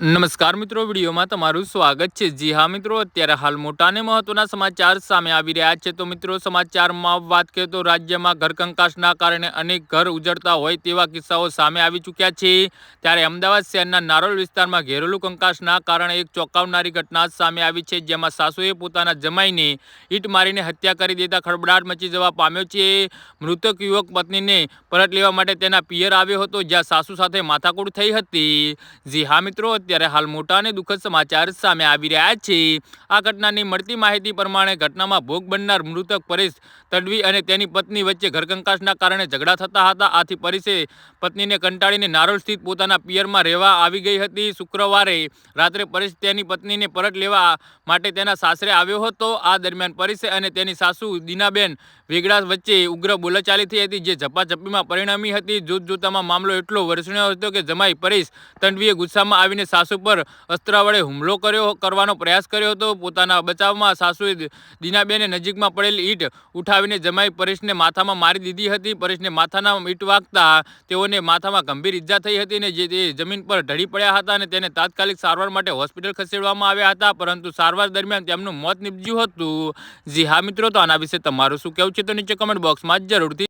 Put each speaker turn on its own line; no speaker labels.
નમસ્કાર મિત્રો, વિડીયોમાં તમારું સ્વાગત છે. જી હા મિત્રો, અત્યારે હાલ મોટા અને મહત્વના સમાચાર સામે આવી રહ્યા છે. તો મિત્રો, સમાચારમાં વાત કરીએ તો રાજ્યમાં ઘરકંકાશના કારણે અનેક ઘર ઉજળતા હોય તેવા કિસ્સાઓ સામે આવી ચૂક્યા છે. ત્યારે અમદાવાદ શહેરના નારોલ વિસ્તારમાં ઘેરેલું કંકાસના કારણે એક ચોંકાવનારી ઘટના સામે આવી છે. જેમાં સાસુએ પોતાના જમાઈને ઈટ મારીને હત્યા કરી દેતા ખળબડાટ મચી જવા પામ્યો છે. મૃતક યુવક પત્નીને પરત લેવા માટે તેના પિયર આવ્યો હતો, જ્યાં સાસુ સાથે માથાકૂડ થઈ હતી. જી હા મિત્રો અત્યારે હાલ મોટા અને દુઃખદ સમાચાર સામે આવી રહ્યા છે. આ ઘટનાની મળતી માહિતી પ્રમાણે ઘટનામાં ભોગ બનનાર મૃતક પરેશ તડવી અને તેની પત્ની વચ્ચે ઘરકંકાશના કારણે ઝઘડા થતા હતા. આથી પરેશે પત્નીને કંટાળીને નારોલ સ્થિત પોતાના પિયરમાં રહેવા આવી ગઈ હતી. શુક્રવારે રાત્રે પરેશ તેની પત્નીને પરત લેવા માટે તેના સાસરે આવ્યો હતો. આ દરમિયાન પરેશે અને તેની સાસુ દીનાબેન વેગડા વચ્ચે ઉગ્ર બોલાચાલી થઈ હતી, જે ઝપાઝપીમાં પરિણમી હતી. જૂથ જૂથામાં મામલો એટલો વરસણ્યો હતો કે જમાઈ પરેશ તંડવીએ ગુસ્સામાં આવીને સાસુ પર અસ્ત્ર વડે હુમલો કર્યો કરવાનો પ્રયાસ કર્યો હતો. પોતાના બચાવમાં સાસુએ દીનાબેને નજીકમાં પડેલી ઈંટ ઉઠાવીને જમાઈ પરેશને માથામાં મારી દીધી હતી. પરેશને માથાના ઈંટ વાગતા તેઓને માથામાં ગંભીર ઈજા થઈ હતી અને જે તે જમીન પર ઢળી પડ્યા હતા અને તેને તાત્કાલિક સારવાર માટે હોસ્પિટલ ખસેડવામાં આવ્યા હતા. પરંતુ સારવાર દરમિયાન તેમનું મોત નીપજ્યું હતું. જી હા મિત્રો, તો આના વિશે તમારું શું કહેવું છે તો નીચે કમેન્ટ બોક્સમાં જરૂરથી